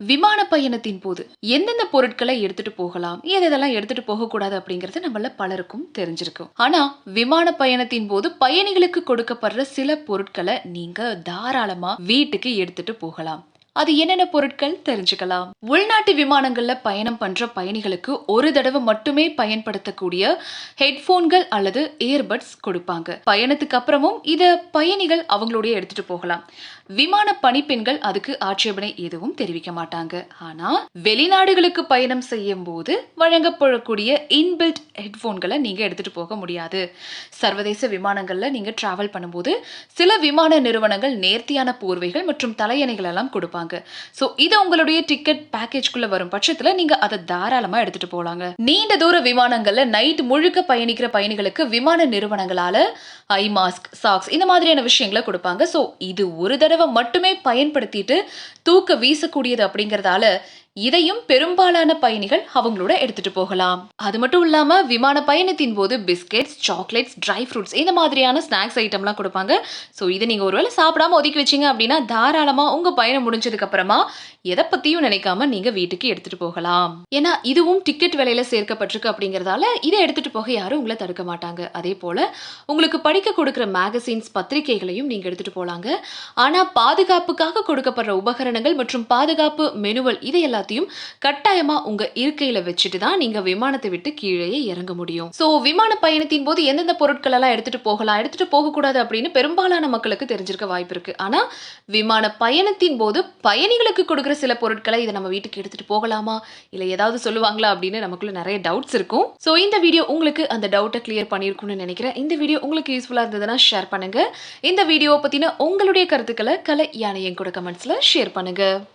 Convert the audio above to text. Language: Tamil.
விமான பயணத்தின் போது எந்தெந்த பொருட்களை எடுத்துட்டு போகலாம்? எதெல்லாம் எடுத்துட்டு போகக்கூடாது அப்படிங்கறது நம்மள பலருக்கும் தெரிஞ்சிருக்கும் ஆனா விமான பயணத்தின் போது பயணிகளுக்கு கொடுக்கப்படுற சில பொருட்களை நீங்க தாராளமா வீட்டுக்கு எடுத்துட்டு போகலாம். அது என்னென்ன பொருட்கள் தெரிஞ்சுக்கலாம். உள்நாட்டு விமானங்கள்ல பயணம் பண்ற பயணிகளுக்கு ஒரு தடவை மட்டுமே பயன்படுத்தக்கூடிய ஹெட்போன்கள் அல்லது இயர்பட்ஸ் கொடுப்பாங்க. பயணத்துக்கு அப்புறமும் இத பயணிகள் அவங்களுடைய எடுத்துட்டு போகலாம். விமான பணிப்பெண்கள் அதுக்கு ஆட்சேபனை எதுவும் தெரிவிக்க மாட்டாங்க. ஆனா வெளிநாடுகளுக்கு பயணம் செய்யும் போது வழங்கப்படக்கூடிய இன்பில்ட் ஹெட்போன்களை நீங்க எடுத்துட்டு போக முடியாது. சர்வதேச விமானங்கள்ல நீங்க டிராவல் பண்ணும்போது சில விமான நிறுவனங்கள் நேர்த்தியான போர்வைகள் மற்றும் தலையணைகள் எல்லாம் கொடுப்பாங்க. ஸோ இது உங்களுடைய டிக்கெட் பேக்கேஜ்குள்ள வரும் பட்சத்துல நீங்க அதை தாராளமா எடுத்துட்டு போலாங்க. நீண்ட தூர விமானங்கள்ல நைட் முழுக்க பயணிக்கிற பயணிகளுக்கு விமான நிறுவனங்களால ஐ மாஸ்க் சாக்ஸ் இந்த மாதிரியான விஷயங்களை கொடுப்பாங்க. ஸோ இது ஒரு தடவை மட்டுமே பயன்படுத்திட்டு தூக்க வீசக்கூடியது அப்படிங்கறதால இதையும் பெரும்பாலான பயணிகள் அவங்களோட எடுத்துட்டு போகலாம். அது மட்டும் இல்லாம விமான பயணத்தின் போது பிஸ்கெட்ஸ் சாக்லேட்ஸ் ட்ரை ஃப்ரூட்ஸ் இந்த மாதிரியான ஸ்நாக்ஸ் ஐட்டம்லாம் கொடுப்பாங்க. ஸோ இதை நீங்க ஒருவேளை சாப்பிடாம ஒதுக்கி வச்சீங்க அப்படின்னா தாராளமா உங்க பயணம் முடிஞ்சதுக்கு அப்புறமா எதை பத்தியும் நினைக்காம நீங்க வீட்டுக்கு எடுத்துட்டு போகலாம். ஏன்னா இதுவும் டிக்கெட் விலையில சேர்க்கப்பட்டிருக்கு அப்படிங்கறதால இதை எடுத்துட்டு போக யாரும் உங்களை தடுக்க மாட்டாங்க. அதே போல உங்களுக்கு படிக்க கொடுக்குற மேகசின்ஸ் பத்திரிகைகளையும் நீங்க எடுத்துட்டு போலாங்க. ஆனா பாதுகாப்புக்காக கொடுக்கப்படுற உபகரணங்கள் மற்றும் பாதுகாப்பு மெனுவல் இது எல்லாத்தையும் கட்டாயமா உங்க இருக்கையில வச்சுட்டு தான் நீங்க விமானத்தை விட்டு கீழே இறங்க முடியும். சோ விமான பயணத்தின் போது எந்தெந்த பொருட்கள் எல்லாம் எடுத்துட்டு போகலாம் எடுத்துட்டு போக கூடாது அப்படின்னு பெரும்பாலான மக்களுக்கு தெரிஞ்சிருக்க வாய்ப்பு இருக்கு. ஆனா விமான பயணத்தின் போது பயணிகளுக்கு கொடுக்குற சில பொருட்களை இதை நம்ம வீட்டுக்கு எடுத்துட்டு போகலாமா? இல்ல ஏதாவது சொல்லுவாங்களா அப்படின்னு நமக்குள்ள நிறைய டவுட்ஸ் இருக்கும். சோ இந்த வீடியோ உங்களுக்கு அந்த டவுட்டை கிளியர் பண்ணியிருக்கும்னு நினைக்கிறேன். இந்த வீடியோ உங்களுக்கு யூஸ்ஃபுல்லா இருந்ததுன்னா ஷேர் பண்ணுங்க. இந்த வீடியோவை பத்தின உங்களுடைய கருத்துக்களை கலை யானை என் கூட கமெண்ட்ஸ்ல ஷேர் பண்ணுங்க.